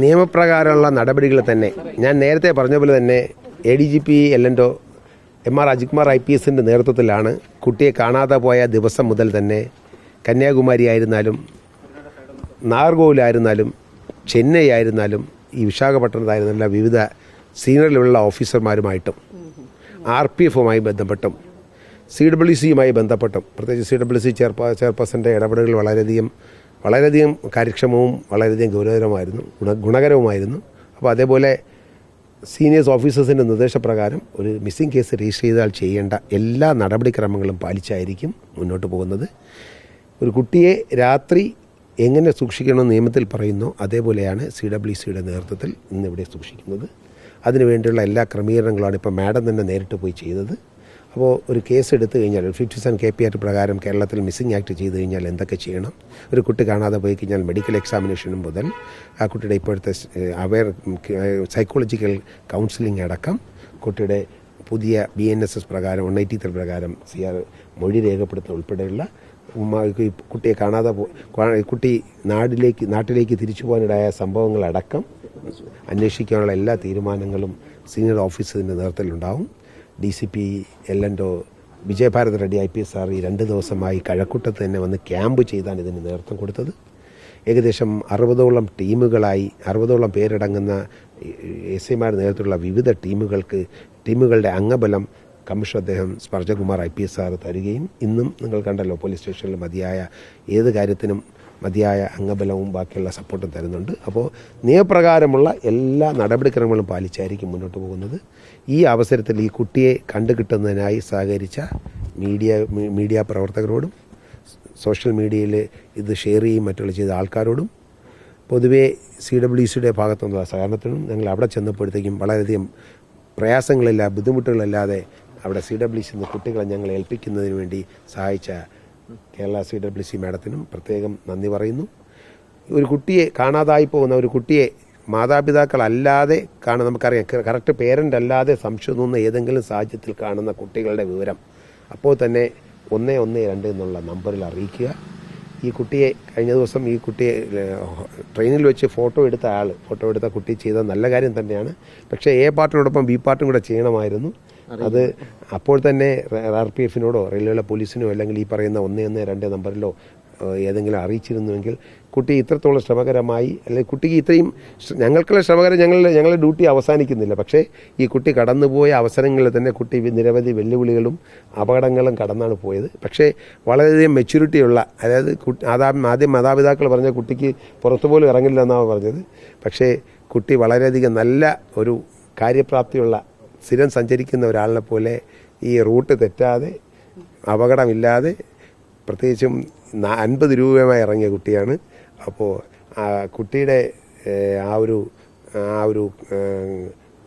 നിയമപ്രകാരമുള്ള നടപടികൾ തന്നെ. ഞാൻ നേരത്തെ പറഞ്ഞ പോലെ തന്നെ A D G P എല്ലൻഡോ M R Ajithkumar I P എസിന്റെ നേതൃത്വത്തിലാണ് കുട്ടിയെ കാണാതെ പോയ ദിവസം മുതൽ തന്നെ കന്യാകുമാരി ആയിരുന്നാലും നാഗർകോവിലായിരുന്നാലും ചെന്നൈ ആയിരുന്നാലും ഈ വിശാഖപട്ടണത്തായിരുന്നാലും വിവിധ സീനിയർ ലെവലുള്ള ഓഫീസർമാരുമായിട്ടും ആർ പി എഫുമായി ബന്ധപ്പെട്ടും സി ഡബ്ല്യു സിയുമായി ബന്ധപ്പെട്ടും. പ്രത്യേകിച്ച് സി ഡബ്ല്യു സി ചെയർപാ ചെയർപേഴ്സന്റെ ഇടപെടലുകൾ വളരെയധികം വളരെയധികം കാര്യക്ഷമവും വളരെയധികം ഗൗരവകരമായിരുന്നു ഗുണ ഗുണകരവുമായിരുന്നു. അപ്പോൾ അതേപോലെ സീനിയേഴ്സ് ഓഫീസേഴ്സിന്റെ നിർദ്ദേശപ്രകാരം ഒരു മിസ്സിംഗ് കേസ് രജിസ്റ്റർ ചെയ്താൽ ചെയ്യേണ്ട എല്ലാ നടപടിക്രമങ്ങളും പാലിച്ചായിരിക്കും മുന്നോട്ട് പോകുന്നത്. ഒരു കുട്ടിയെ രാത്രി എങ്ങനെ സൂക്ഷിക്കണമെന്ന് നിയമത്തിൽ പറയുന്നു അതേപോലെയാണ് സി ഡബ്ല്യു സിയുടെ നേതൃത്വത്തിൽ ഇന്നിവിടെ സൂക്ഷിക്കുന്നത്. അതിനുവേണ്ടിയുള്ള എല്ലാ ക്രമീകരണങ്ങളാണ് ഇപ്പോൾ മാഡം തന്നെ നേരിട്ട് പോയി ചെയ്തത്. അപ്പോൾ ഒരു കേസ് എടുത്തു കഴിഞ്ഞാൽ fifty seven K P act പ്രകാരം കേരളത്തിൽ മിസ്സിംഗ് ആക്ട് ചെയ്തു കഴിഞ്ഞാൽ എന്തൊക്കെ ചെയ്യണം? ഒരു കുട്ടി കാണാതെ പോയി കഴിഞ്ഞാൽ മെഡിക്കൽ എക്സാമിനേഷനും മുതൽ ആ കുട്ടിയുടെ ഇപ്പോഴത്തെ അവയർ സൈക്കോളജിക്കൽ കൗൺസിലിംഗ് അടക്കം കുട്ടിയുടെ പുതിയ ബി എൻ എസ് എസ് പ്രകാരം വൺ എയ്റ്റി ത്രീ പ്രകാരം സി ആർ മൊഴി രേഖപ്പെടുത്തുന്ന ഉൾപ്പെടെയുള്ള കുട്ടിയെ കാണാതെ കുട്ടി നാടിലേക്ക് നാട്ടിലേക്ക് തിരിച്ചു പോകാനിടയായ സംഭവങ്ങളടക്കം അന്വേഷിക്കാനുള്ള എല്ലാ തീരുമാനങ്ങളും സീനിയർ ഓഫീസറിന്റെ നേതൃത്വത്തിലുണ്ടാവും. D C P L Vijayabharat Reddy I P S R ഈ രണ്ട് ദിവസമായി കഴക്കൂട്ടത്ത് തന്നെ വന്ന് ക്യാമ്പ് ചെയ്താണ് ഇതിന് നേതൃത്വം കൊടുത്തത്. ഏകദേശം അറുപതോളം ടീമുകളായി അറുപതോളം പേരടങ്ങുന്ന എസ് ഐമാരുടെ നേതൃത്വത്തിലുള്ള വിവിധ ടീമുകൾക്ക് ടീമുകളുടെ അംഗബലം കമ്മീഷൻ അദ്ദേഹം Sparjakumar I P S R തരികയും ഇന്നും നിങ്ങൾ കണ്ടല്ലോ പോലീസ് സ്റ്റേഷനിൽ മതിയായ ഏത് കാര്യത്തിനും മതിയായ അംഗബലവും ബാക്കിയുള്ള സപ്പോർട്ടും തരുന്നുണ്ട്. അപ്പോൾ നിയമപ്രകാരമുള്ള എല്ലാ നടപടിക്രമങ്ങളും പാലിച്ചായിരിക്കും മുന്നോട്ട് പോകുന്നത്. ഈ അവസരത്തിൽ ഈ കുട്ടിയെ കണ്ടുകിട്ടുന്നതിനായി സഹകരിച്ച മീഡിയ മീഡിയ പ്രവർത്തകരോടും സോഷ്യൽ മീഡിയയിൽ ഇത് ഷെയർ ചെയ്യും മറ്റുള്ള ചെയ്ത ആൾക്കാരോടും പൊതുവേ സി ഡബ്ല്യു സിയുടെ ഭാഗത്തുനിന്നുള്ള സഹകരണത്തിനും ഞങ്ങൾ അവിടെ ചെന്നപ്പോഴത്തേക്കും വളരെയധികം പ്രയാസങ്ങളില്ല ബുദ്ധിമുട്ടുകളില്ലാതെ അവിടെ സി ഡബ്ല്യു സി കുട്ടികളെ ഞങ്ങൾ ഏൽപ്പിക്കുന്നതിന് വേണ്ടി സഹായിച്ച കേരള സി ഡബ്ല്യു സി മാഡത്തിനും പ്രത്യേകം നന്ദി പറയുന്നു. ഒരു കുട്ടിയെ കാണാതായി പോകുന്ന ഒരു കുട്ടിയെ മാതാപിതാക്കളല്ലാതെ കാണുന്ന നമുക്കറിയാം. കറക്റ്റ് പേരന്റ് അല്ലാതെ സംശയം ഏതെങ്കിലും സാഹചര്യത്തിൽ കാണുന്ന കുട്ടികളുടെ വിവരം അപ്പോൾ തന്നെ ഒന്ന് ഒന്ന് രണ്ട് എന്നുള്ള നമ്പറിൽ അറിയിക്കുക. ഈ കുട്ടിയെ കഴിഞ്ഞ ദിവസം ഈ കുട്ടിയെ ട്രെയിനിൽ വെച്ച് ഫോട്ടോ എടുത്ത ആൾ ഫോട്ടോ എടുത്ത കുട്ടി ചെയ്ത നല്ല കാര്യം തന്നെയാണ്. പക്ഷേ എ പാർട്ടിനോടൊപ്പം ബി പാർട്ടും കൂടെ ചെയ്യണമായിരുന്നു. അത് അപ്പോൾ തന്നെ ആർ പി എഫിനോടോ റെയിൽവേ പോലീസിനോ അല്ലെങ്കിൽ ഈ പറയുന്ന ഒന്ന് ഒന്ന് രണ്ട് നമ്പറിലോ ഏതെങ്കിലും അറിയിച്ചിരുന്നുവെങ്കിൽ കുട്ടി ഇത്രത്തോളം ശ്രമകരമായി അല്ലെങ്കിൽ കുട്ടിക്ക് ഇത്രയും ഞങ്ങൾക്കുള്ള ശ്രമകരം ഞങ്ങളുടെ ഞങ്ങളുടെ ഡ്യൂട്ടി അവസാനിക്കുന്നില്ല. പക്ഷേ ഈ കുട്ടി കടന്നുപോയ അവസരങ്ങളിൽ തന്നെ കുട്ടി നിരവധി വെല്ലുവിളികളും അപകടങ്ങളും കടന്നാണ് പോയത്. പക്ഷേ വളരെയധികം മെച്യൂരിറ്റിയുള്ള അതായത് ആദ്യം മാതാപിതാക്കൾ പറഞ്ഞ കുട്ടിക്ക് പുറത്തുപോലും ഇറങ്ങില്ല എന്നാണ് പറഞ്ഞത്. പക്ഷേ കുട്ടി വളരെയധികം നല്ല ഒരു കാര്യപ്രാപ്തിയുള്ള സ്ഥിരം സഞ്ചരിക്കുന്ന ഒരാളിനെ പോലെ ഈ റൂട്ട് തെറ്റാതെ അപകടമില്ലാതെ പ്രത്യേകിച്ചും അൻപത് രൂപയുമായി ഇറങ്ങിയ കുട്ടിയാണ്. അപ്പോൾ ആ കുട്ടിയുടെ ആ ഒരു ആ ഒരു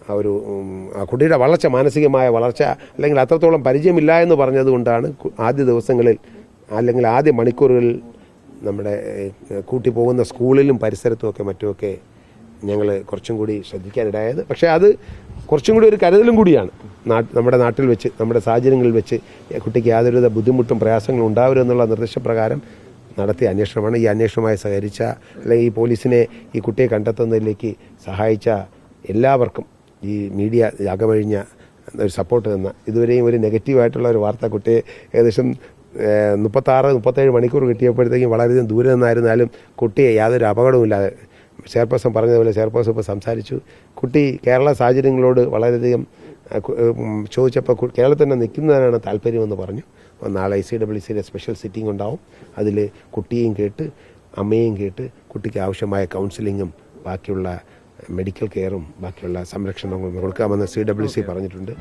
ആ ഒരു ആ കുട്ടിയുടെ വളർച്ച മാനസികമായ വളർച്ച അല്ലെങ്കിൽ അത്രത്തോളം പരിചയമില്ല എന്ന് പറഞ്ഞതുകൊണ്ടാണ് ആദ്യ ദിവസങ്ങളിൽ അല്ലെങ്കിൽ ആദ്യ മണിക്കൂറുകളിൽ നമ്മുടെ കൂട്ടി പോകുന്ന സ്കൂളിലും പരിസരത്തുമൊക്കെ മറ്റുമൊക്കെ ഞങ്ങൾ കുറച്ചും കൂടി ശ്രദ്ധിക്കാനിടയായത്. പക്ഷേ അത് കുറച്ചും കൂടി ഒരു കരുതലും കൂടിയാണ്. നമ്മുടെ നാട്ടിൽ വെച്ച് നമ്മുടെ സാഹചര്യങ്ങളിൽ വെച്ച് കുട്ടിക്ക് യാതൊരുവിധ ബുദ്ധിമുട്ടും പ്രയാസങ്ങളും ഉണ്ടാവരുമെന്നുള്ള നിർദ്ദേശപ്രകാരം നടത്തിയ അന്വേഷണമാണ്. ഈ അന്വേഷണവുമായി സഹകരിച്ച അല്ലെങ്കിൽ ഈ പോലീസിനെ ഈ കുട്ടിയെ കണ്ടെത്തുന്നതിലേക്ക് സഹായിച്ച എല്ലാവർക്കും ഈ മീഡിയ അകമഴിഞ്ഞ ഒരു സപ്പോർട്ട് തന്ന ഇതുവരെയും ഒരു നെഗറ്റീവായിട്ടുള്ള ഒരു വാർത്ത കുട്ടിയെ ഏകദേശം മുപ്പത്താറ് മുപ്പത്തേഴ് മണിക്കൂർ കിട്ടിയപ്പോഴത്തേക്കും വളരെയധികം ദൂരെ നിന്നായിരുന്നാലും കുട്ടിയെ യാതൊരു അപകടവുമില്ലാതെ ചെയർപേഴ്സൺ പറഞ്ഞതുപോലെ ചെയർപേഴ്സൺ ഇപ്പോൾ സംസാരിച്ചു. കുട്ടി കേരള സാഹചര്യങ്ങളോട് വളരെയധികം ചോദിച്ചപ്പോൾ കേരളത്തിൽ തന്നെ നിൽക്കുന്നതിനാണ് താല്പര്യമെന്ന് പറഞ്ഞു. അപ്പോൾ നാളെ ഐ സി ഡബ്ല്യു സിയുടെ സ്പെഷ്യൽ സിറ്റിംഗ് ഉണ്ടാവും. അതിൽ കുട്ടിയെയും കേട്ട് അമ്മയെയും കേട്ട് കുട്ടിക്ക് ആവശ്യമായ കൗൺസിലിങ്ങും ബാക്കിയുള്ള മെഡിക്കൽ കെയറും ബാക്കിയുള്ള സംരക്ഷണങ്ങളും കൊടുക്കാമെന്ന് സി ഡബ്ല്യു സി പറഞ്ഞിട്ടുണ്ട്.